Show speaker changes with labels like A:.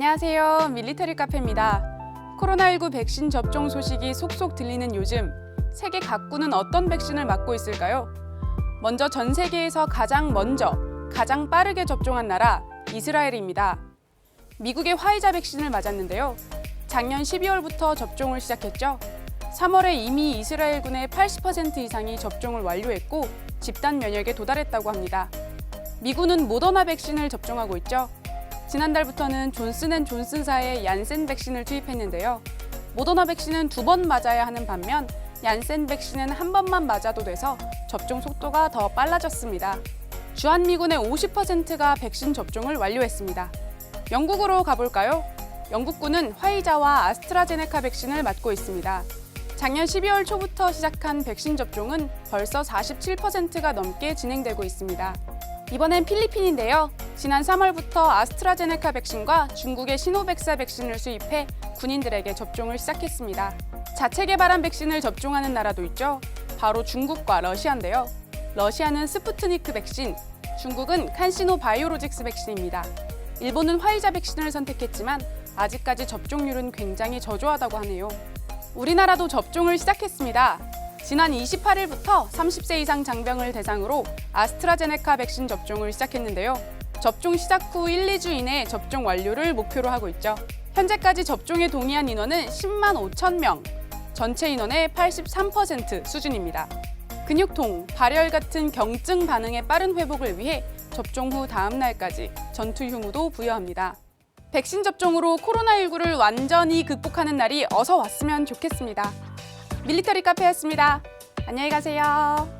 A: 안녕하세요. 밀리터리 카페입니다. 코로나19 백신 접종 소식이 속속 들리는 요즘 세계 각국은 어떤 백신을 맞고 있을까요? 먼저 전 세계에서 가장 먼저, 가장 빠르게 접종한 나라 이스라엘입니다. 미국의 화이자 백신을 맞았는데요. 작년 12월부터 접종을 시작했죠. 3월에 이미 이스라엘군의 80% 이상이 접종을 완료했고 집단 면역에 도달했다고 합니다. 미군은 모더나 백신을 접종하고 있죠. 지난달부터는 존슨앤존슨사의 얀센 백신을 투입했는데요. 모더나 백신은 두 번 맞아야 하는 반면 얀센 백신은 한 번만 맞아도 돼서 접종 속도가 더 빨라졌습니다. 주한미군의 50%가 백신 접종을 완료했습니다. 영국으로 가볼까요? 영국군은 화이자와 아스트라제네카 백신을 맞고 있습니다. 작년 12월 초부터 시작한 백신 접종은 벌써 47%가 넘게 진행되고 있습니다. 이번엔 필리핀인데요. 지난 3월부터 아스트라제네카 백신과 중국의 시노백사 백신을 수입해 군인들에게 접종을 시작했습니다. 자체 개발한 백신을 접종하는 나라도 있죠. 바로 중국과 러시아인데요. 러시아는 스푸트니크 백신, 중국은 칸시노 바이오로직스 백신입니다. 일본은 화이자 백신을 선택했지만 아직까지 접종률은 굉장히 저조하다고 하네요. 우리나라도 접종을 시작했습니다. 지난 28일부터 30세 이상 장병을 대상으로 아스트라제네카 백신 접종을 시작했는데요. 접종 시작 후 1, 2주 이내 접종 완료를 목표로 하고 있죠. 현재까지 접종에 동의한 인원은 10만 5천 명, 전체 인원의 83% 수준입니다. 근육통, 발열 같은 경증 반응의 빠른 회복을 위해 접종 후 다음 날까지 전투 휴무도 부여합니다. 백신 접종으로 코로나19를 완전히 극복하는 날이 어서 왔으면 좋겠습니다. 밀리터리 카페였습니다. 안녕히 가세요.